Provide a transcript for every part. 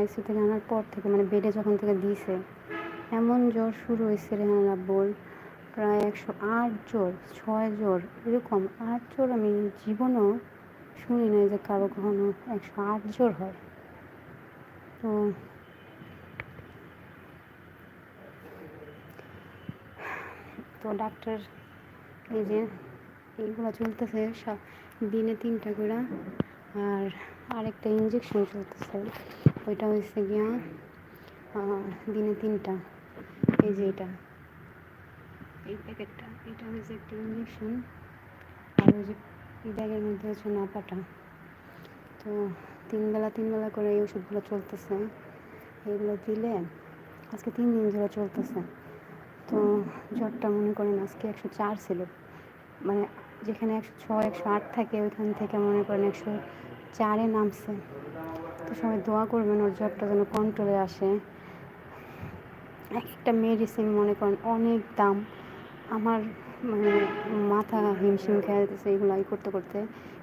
ICU থেকে আনার পর থেকে মানে বেডে যখন থেকে দিয়েছে এমন জ্বর শুরু হয়েছে রেহান আব্বুর প্রায় একশো আট জ্বর, ছয় জ্বর, এরকম আট জ্বর আমি জীবনেও শুনি নাই যে কারও কখনো একশো আট জ্বর হয়। তো তো ডাক্তার এই যে এইগুলো চলতেছে দিনে তিনটা করে, আর আরেকটা ইঞ্জেকশন চলতেছে। ওইটা হয়েছে গিয়া দিনে তিনটা। এই যে এটা। এই প্যাকেটটা, এটা হয়েছে একটা ইঞ্জেকশন। আর ওই যে এই ব্যাগের মধ্যে হচ্ছে নাপাটা। তো তিনবেলা তিনবেলা করে এই ওষুধগুলো চলতেছে। এগুলো দিলে আজকে তিন দিন ধরে চলতেছে। তো জ্বরটা মনে করেন আজকে একশো চার ছিল। মানে যেখানে একশো ছয়, একশো আট থাকে, ওইখান থেকে মনে করেন একশো চারে নামছে। তো সবাই দোয়া করবেন, ওর জ্বরটা যেন কন্ট্রোলে আসে। এক একটা মেডিসিন মনে করেন অনেক দাম, আমার মানে মাথা হিমশিম খেয়ে যেতেছে এগুলো ই করতে করতে।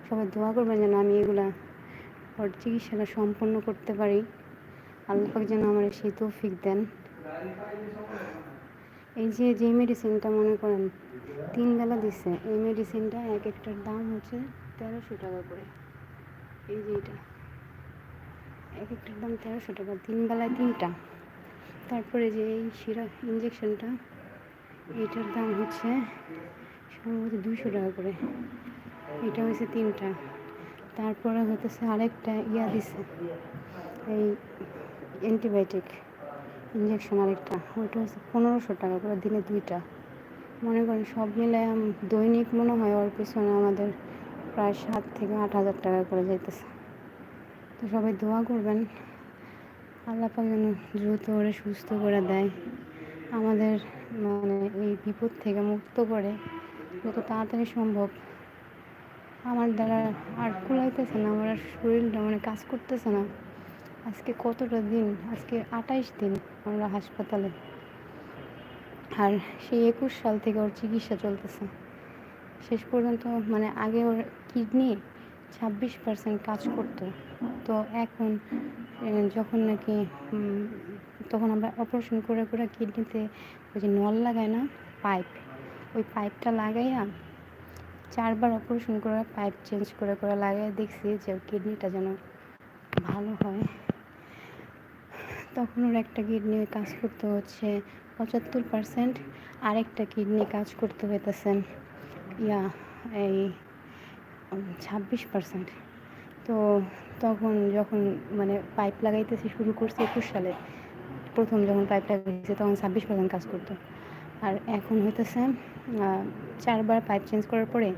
সবাই দোয়া করবেন যেন আমি এগুলা ওর চিকিৎসাটা সম্পন্ন করতে পারি। আল্লাহ যেন আমার সেই তৌফিক দেন। এই যে যে মেডিসিনটা মনে করেন তিন বেলা দিচ্ছে এই মেডিসিনটা এক একটার দাম হচ্ছে তেরোশো টাকা করে। এই যে এটা। এক একটার দাম তেরোশো টাকা, তিন বেলায় তিনটা। তারপরে যে এই শিরা ইঞ্জেকশনটা এটার দাম হচ্ছে সম্ভবত দুশো টাকা করে। এটা হচ্ছে তিনটা। তারপরে হতেছে আরেকটা ইয়া দিছে, এই অ্যান্টিবায়োটিক ইঞ্জেকশন আরেকটা। ওইটা হচ্ছে পনেরোশো টাকা করে দিনে দুইটা। মনে করেন সব মিলে দৈনিক মনে হয় ওর পিছনে আমাদের প্রায় সাত থেকে আট হাজার টাকা করে যাইতেছে। তো সবাই দোয়া করবেন। আল্লাহ পাক যেন দ্রুত ওরে সুস্থ করে দেয়। আমাদের মানে এই বিপদ থেকে মুক্ত করে, যত তাড়াতাড়ি সম্ভব। আমার দ্বারা আর কুলাইতেছে না, আমার শরীরটা মানে কাজ করতেছে না। আজকে কতটা দিন? আজকে আঠাইশ দিন আমরা হাসপাতালে। আর সেই একুশ সাল থেকে ওর চিকিৎসা চলতেছে। শেষ পর্যন্ত মানে আগে ওর কিডনি ছাব্বিশ পার্সেন্ট কাজ করতো। তো এখন যখন নাকি তখন আমরা অপারেশন করে করে কিডনিতে ওই যে নল লাগায় না পাইপ ওই পাইপটা লাগাইয়া চারবার অপারেশন করে পাইপ চেঞ্জ করে করে লাগাই দেখছি যে কিডনিটা যেন ভালো হয়। তখন ওর একটা কিডনি কাজ করতে হচ্ছে পঁচাত্তর পার্সেন্ট আরেকটা কিডনি কাজ করতে হইতেছে। ইয়া, এই ছাব্বিশ পার্সেন্ট তো তখন যখন মানে পাইপ লাগাইতেছে শুরু করছে একুশ সালে, প্রথম যখন পাইপ লাগাইছে তখন ছাব্বিশ পার্সেন্ট কাজ করতো। আর এখন হইতেছে চারবার পাইপ চেঞ্জ করার পরে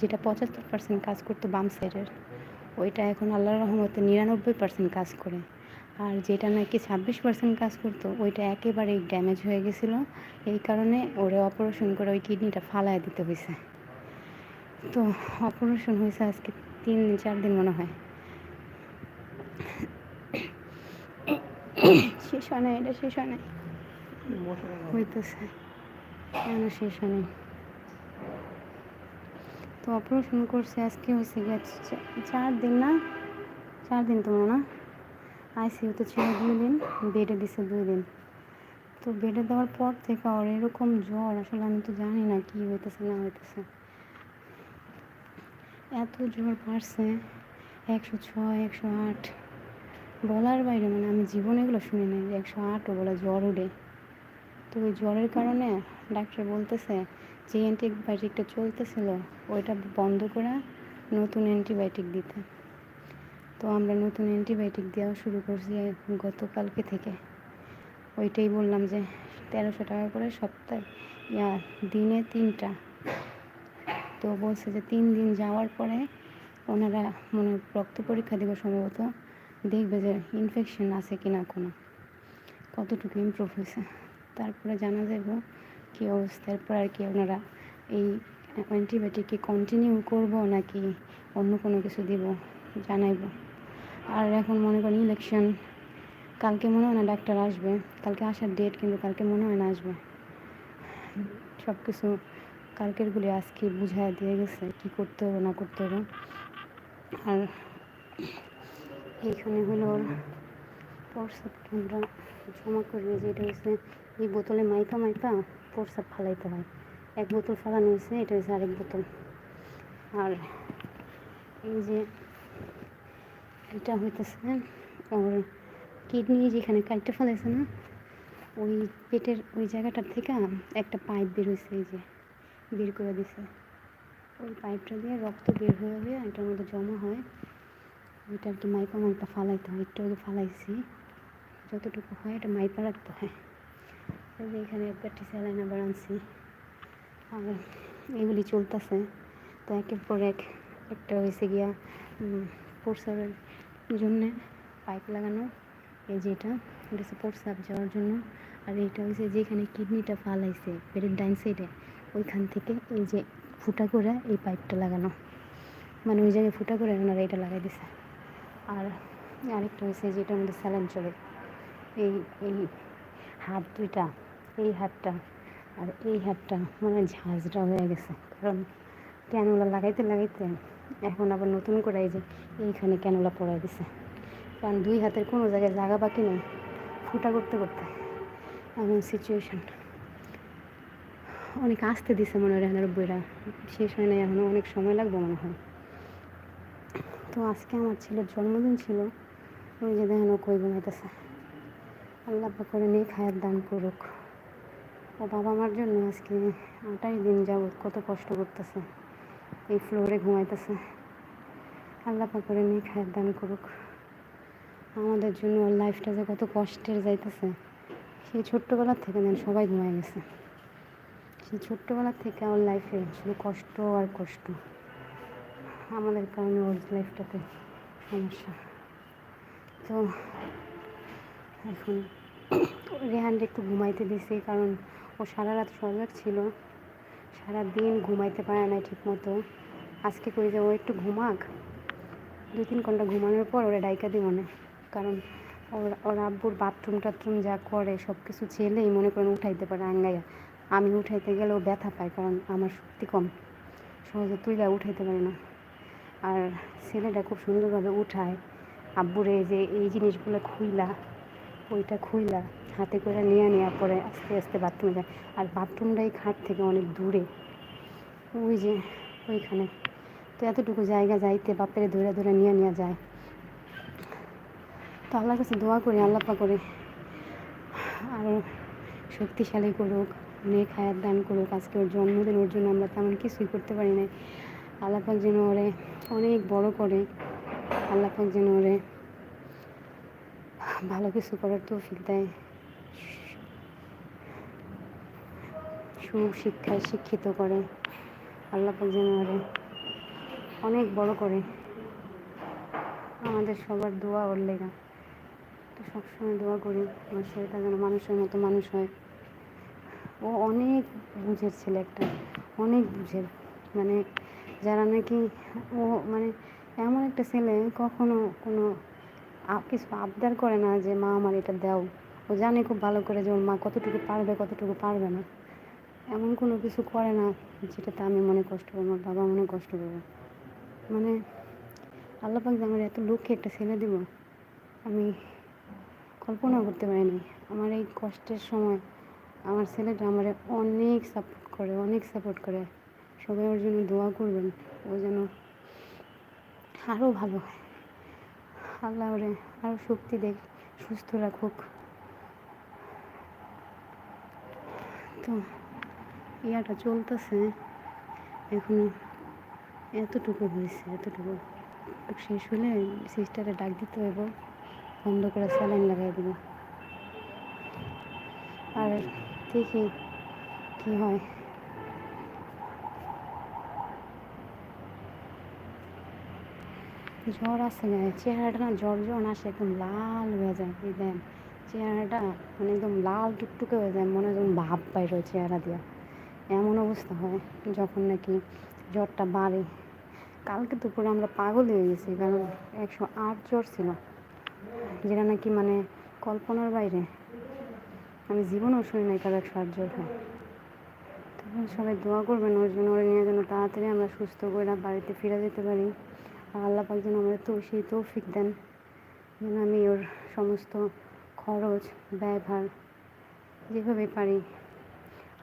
যেটা পঁচাত্তর পার্সেন্ট কাজ করতো বাম সাইডের ওইটা এখন আল্লাহ রহমতে নিরানব্বই পার্সেন্ট কাজ করে। আর যেটা নাকি ছাব্বিশ পার্সেন্ট কাজ করতো, ওইটা একেবারেই ড্যামেজ হয়ে গেছিল। এই কারণে ওরে অপারেশন করে ওই কিডনিটা ফালায় দিতে হয়েছে তো অপারেশন হয়েছে আজকে তিন, চার দিন মনে হয়। শেষ হয় না এটা শেষ হয় হইতেছে। কেন শেষ হয় নাই। তো অপারেশন করছে আজকে হয়েছে চার দিন না? চার দিন তো না? ছিল দুই দিন বেডে দিছে দুই দিন। তো বেডে দেওয়ার পর থেকে ওর এরকম জ্বর, আসলে আমি তো জানি না কী হইতেছে, না হইতেছে। এত জ্বর বাড়ছে, একশো ছয়, একশো আট। বলার বাইরে মানে আমি জীবনে এগুলো শুনি নাই যে একশো আটও বলে জ্বর উঠে তো ওই জ্বরের কারণে ডাক্তার বলতেছে যে অ্যান্টিবায়োটিকটা চলতেছিল, ওইটা বন্ধ করে নতুন অ্যান্টিবায়োটিক দিতে। তো আমরা নতুন অ্যান্টিবায়োটিক দেওয়া শুরু করছি গতকালকে থেকে। ওইটাই বললাম যে তেরোশো টাকা করে সপ্তাহে দিনে তিনটা। তো বলছে যে তিন দিন যাওয়ার পরে ওনারা মনে রক্ত পরীক্ষা দেবে সম্ভবত, দেখবে যে ইনফেকশন আছে কি না কোনো। কতটুকু ইমপ্রুভ হয়েছে। তারপরে জানা যাবে কী অবস্থা। এরপর আর কি ওনারা এই অ্যান্টিবায়োটিক কন্টিনিউ করব নাকি অন্য কোনো কিছু দিব জানাইব। আর এখন মনে করেন ইলেকশন কালকে মনে হয় না ডাক্তার আসবে। কালকে আসার ডেট কিন্তু কালকে মনে হয় না আসবে। সব কিছু কালকেরগুলি আজকে বুঝায় দিয়ে গেছে কি করতে হবে, না করতে হবে। আর এইখানে হলো প্রসাবকে আমরা জমা করি যেটা হচ্ছে এই বোতলে মাইপা মাইপা প্রসাব ফালাইতে হয়। এক বোতল ফালানো হয়েছে, এটা হচ্ছে আরেক বোতল। আর এই যে এটা হইতেছে ওর কিডনি যেখানে কাইটটা ফেলাইছে না, ওই পেটের ওই জায়গাটার থেকে একটা পাইপ বের এই যে। বের করে দিছে। ওই পাইপটা দিয়ে রক্ত বের হয়ে হয়ে এটার মধ্যে জমা হয়। ওইটা আর কি মাইপা মাইপা ফালাইতে হয়, একটু ফালাইছি। যতটুকু হয় এটা মাইপা রাখতে হয়। যে এখানে একবারটি স্যালাইন আবার আনছি। আর এগুলি চলতেছে। তো একের পর এক একটা হয়েছে গিয়া প্রসাবের জন্যে পাইপ লাগানো। এই যে এটা এটা হচ্ছে প্রসাব যাওয়ার জন্য। আর এইটা হচ্ছে যেখানে কিডনিটা ফালাইছে, পেটের ডাইন সাইডে ওইখান থেকে এই যে ফুটা করে এই পাইপটা লাগানো। মানে ওই জায়গায় ফুটা করে ওনারা এটা লাগাই দিছে। আর আরেকটা হয়েছে যেটার মধ্যে স্যালাইন চলে। এই এই হাত দুইটা, এই হাতটা আর এই হাতটা মানে ঝাঁঝরা হয়ে গেছে। কারণ ক্যানোলা লাগাইতে লাগাইতে এখন আবার নতুন করে এই যে এইখানে ক্যানোলা পড়াই দিছে। কারণ দুই হাতের কোনো জায়গায় জায়গা বাকি নেই ফুটা করতে করতে। এমন সিচুয়েশন অনেক আসতে দিছে মনে হয় রেহানের বইরা শেষ হয় নাই এখনও অনেক সময় লাগবে মনে হয়। তো আজকে আমার ছেলের জন্মদিন ছিল, ওই যে দেখেন কই ঘুমাইতেছে। আল্লাহ করে নেই খায়ের দান করুক। ও বাবা মার জন্য আজকে আটাই দিন যাবৎ কত কষ্ট করতেছে, এই ফ্লোরে ঘুমাইতেছে। আল্লাহ করে নেই খায়ের দান করুক। আমাদের জন্য ওর লাইফটা যে কত কষ্টের যাইতেছে, সেই ছোট্টবেলার থেকে দেন সবাই ঘুমাই গেছে। সেই ছোট্টবেলার থেকে আমার লাইফে শুধু কষ্ট আর কষ্ট। আমাদের কারণে ওর লাইফটাতে সমস্যা। তো এখন রেহানকে একটু ঘুমাইতে দিছি কারণ ও সারা রাত সজাগ ছিল। সারা দিন ঘুমাইতে পারে না ঠিক মতো আজকে করে যে ও একটু ঘুমাক। দু তিন ঘণ্টা ঘুমানোর পর ওরা ডাইকা দিব না কারণ ওর ওর আব্বুর বাথরুম টাথরুম যা করে সব কিছু ছেলেই মনে করেন উঠাইতে পারে আঙ্গাইয়া। আমি উঠাইতে গেলেও ব্যথা পাই কারণ আমার শক্তি কম। সহজে তুইলা উঠাইতে পারি না। আর ছেলেটা খুব সুন্দরভাবে উঠায়। আব্বুরে যে এই জিনিসগুলো খুইলা, ওইটা খুইলা, হাতে করে নিয়ে নেওয়ার পরে আস্তে আস্তে বাথরুমে যায়। আর বাথরুমটা এই খাট থেকে অনেক দূরে। ওই যে ওইখানে। তো এতটুকু জায়গা যাইতে বাপের ধরে ধরে নিয়ে নেওয়া যায়। তো আল্লাহর কাছে দোয়া করি আল্লাপা করে আরও শক্তিশালী করুক। নেক হায়াত দান করুক। আজকে ওর জন্মদিন, ওর জন্য আমরা তেমন কিছুই করতে পারি না আল্লাপাক যেন ওরে অনেক বড় করে। আল্লাপাক যেন ওরে ভালো কিছু করার তৌফিক দেয়। সুশিক্ষায় শিক্ষিত করে। আল্লাপাক যেন ওরে অনেক বড় করে। আমাদের সবার দোয়া ওর লেগা। তো সবসময় দোয়া করি, আমার ছেলেটা যেন মানুষের মতো মানুষ হয়। ও অনেক বুঝের ছেলে একটা, অনেক বুঝের। মানে যারা নাকি ও মানে এমন একটা ছেলে, কখনো কোনো কিছু আবদার করে না যে, মা, আমার এটা দাও। ও জানে খুব ভালো করে যে, ওর মা কতটুকু পারবে কতটুকু পারবে না। এমন কোনো কিছু করে না যেটাতে আমি মনে কষ্ট পাবো, আমার বাবা মনে কষ্ট পাবো। মানে আল্লাপাক যে আমার এত লক্ষ্যে একটা ছেলে দেব আমি কল্পনা করতে পারিনি। আমার এই কষ্টের সময় আমার ছেলেটা আমার অনেক সাপোর্ট করে, অনেক সাপোর্ট করে। সবাই ওর জন্য দোয়া করবেন, ও যেন আরও ভালো হয়। আল্লাহ ওরে আরও শক্তি দেখ, সুস্থ রাখুক। তো ইয়াটা চলতেছে, এখনও এতটুকু হয়েছে, এতটুকু। শেষ হলে সিস্টারে ডাক দিতে হইব, বন্ধ করে স্যালাইন লাগাই দেবো। দেখি কী হয়। জ্বর আসে না? চেহারাটা না জ্বর জ্বর আসে একদম লাল হয়ে যায়, এই দেন। চেহারাটা মানে একদম লাল টুকটুকে হয়ে যায়, মনে হয় ভাব বাইর চেহারা দিয়া। এমন অবস্থা হয় যখন নাকি জ্বরটা বাড়ে। কালকে দুপুরে আমরা পাগল হয়ে গেছি, কারণ একশো আট জ্বর ছিল, যেটা নাকি মানে কল্পনার বাইরে। আমি জীবনেও শুনি নাই একশো আট হয় তখন সবাই দোয়া করবেন ওর জন্য, ওর নিয়ে যেন তাড়াতাড়ি আমরা সুস্থ করে বাড়িতে ফিরে যেতে পারি। আর আল্লাহ পাক যেন আমাদের তো, সেই তৌফিক দেন, যেন আমি ওর সমস্ত খরচ, ব্যয়ভার যেভাবে পারি,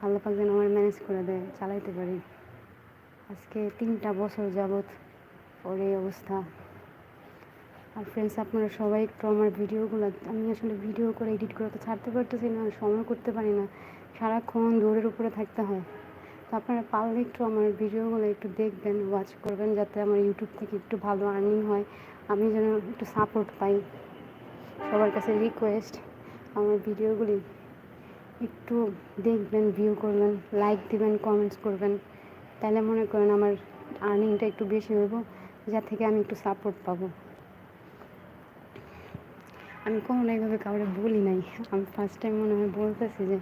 আল্লাহ পাক যেন আমার ম্যানেজ করে দেয়, চালাইতে পারি। আজকে তিনটা বছর যাবৎ ওর এই অবস্থা। আর ফ্রেন্ডস আপনারা সবাই একটু আমার ভিডিওগুলো, আমি আসলে ভিডিও করে এডিট করে তো ছাড়তে পারতেছি না, সময় করতে পারি না। সারাক্ষণ দৌড়ের উপরে থাকতে হয়। তো আপনারা পারলে একটু আমার ভিডিওগুলো একটু দেখবেন ওয়াচ করবেন, যাতে আমার ইউটিউব থেকে একটু ভালো আর্নিং হয়। আমি যেন একটু সাপোর্ট পাই। সবার কাছে রিকোয়েস্ট আমার ভিডিওগুলি একটু দেখবেন ভিউ করবেন লাইক দিবেন কমেন্টস করবেন। তাহলে মনে করেন আমার আর্নিংটা একটু বেশি হইব, যা থেকে আমি একটু সাপোর্ট পাবো। আমি কখনো এইভাবে কাউকে বলি নাই। আমি ফার্স্ট টাইম মনে হয় বলতেছি যে,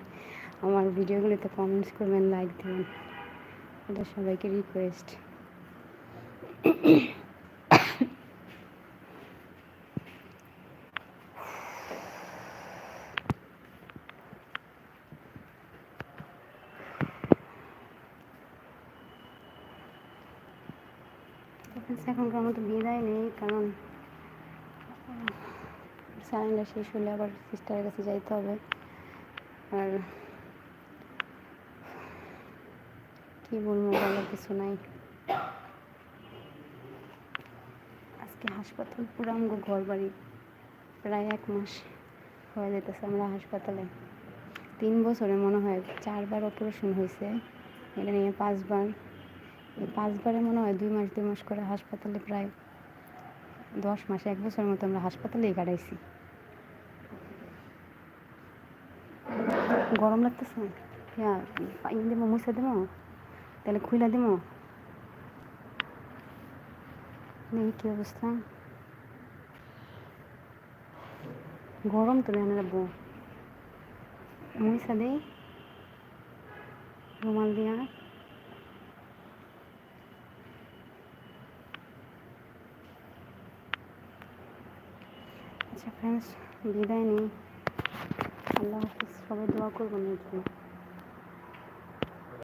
আমার ভিডিওগুলিতে কমেন্টস করবেন লাইক দেবেন। এটা সবাইকে রিকোয়েস্ট এখনকার মতো বিদায় নেই, কারণ স্যালেন্ডার শেষ হলে আবার সিস্টারের কাছে যাইতে হবে। আর কি বলব বলার কিছু নাই। আজকে হাসপাতাল, পুরো আমগো ঘর বাড়ি প্রায় এক মাস হয়ে যেতেছে আমরা হাসপাতালে। তিন বছরে মনে হয় চারবার অপারেশন হয়েছে এটা নিয়ে পাঁচবার। এই পাঁচবারে মনে হয় দুই মাস দুই মাস করে হাসপাতালে প্রায় দশ মাস, এক বছরের মতো আমরা হাসপাতালেই কাটাইছি। গরম লাগতেছে? হ্যাঁ ইন দেবো দেবো তাহলে খুলে দেবো নেই, কী অবস্থা? গরম তো ধ্যানে রাখব মুছা দেই। রুমাল দিয়া। আচ্ছা ফ্রেন্ডস বিদায় নেই। আল্লাহ হাফিজ সবাই দোয়া করবেন এর